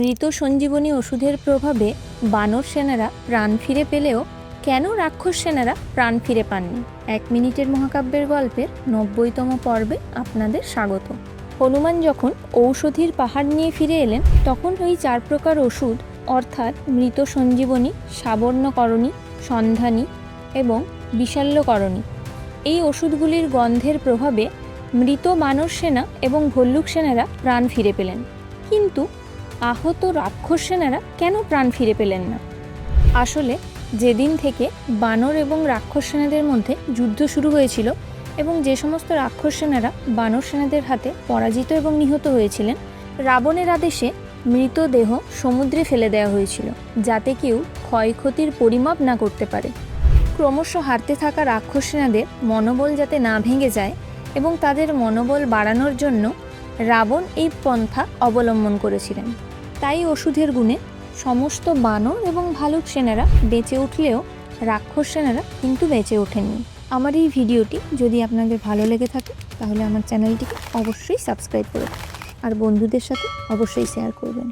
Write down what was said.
মৃত সঞ্জীবনী ওষুধের প্রভাবে বানর সেনারা প্রাণ ফিরে পেলেও কেন রাক্ষস সেনারা প্রাণ ফিরে পাননি? এক মিনিটের মহাকাব্যের গল্পের নব্বইতম পর্বে আপনাদের স্বাগত। হনুমান যখন ঔষধির পাহাড় নিয়ে ফিরে এলেন, তখন ওই চার প্রকার ওষুধ, অর্থাৎ মৃত সঞ্জীবনী, সাবর্ণকরণী, সন্ধানী এবং বিশাল্যকরণী এই ওষুধগুলির গন্ধের প্রভাবে মৃত মানব সেনা এবং ভল্লুক সেনারা প্রাণ ফিরে পেলেন। কিন্তু আহত রাক্ষস সেনারা কেন প্রাণ ফিরে পেলেন না? আসলে যেদিন থেকে বানর এবং রাক্ষস সেনাদের মধ্যে যুদ্ধ শুরু হয়েছিল এবং যে সমস্ত রাক্ষস সেনারা বানর সেনাদের হাতে পরাজিত এবং নিহত হয়েছিলেন, রাবণের আদেশে মৃতদেহ সমুদ্রে ফেলে দেওয়া হয়েছিল, যাতে কেউ ক্ষয়ক্ষতির পরিমাপ না করতে পারে। ক্রমশ হারতে থাকা রাক্ষস সেনাদের মনোবল যাতে না ভেঙে যায় এবং তাদের মনোবল বাড়ানোর জন্য রাবণ এই পন্থা অবলম্বন করেছিলেন। তাই ওষুধের গুণে সমস্ত বানর এবং ভালুক সেনারা বেঁচে উঠলেও রাক্ষস সেনারা কিন্তু বেঁচে ওঠেননি। আমার এই ভিডিওটি যদি আপনাদের ভালো লেগে থাকে, তাহলে আমার চ্যানেলটিকে অবশ্যই সাবস্ক্রাইব করুন আর বন্ধুদের সাথে অবশ্যই শেয়ার করবেন।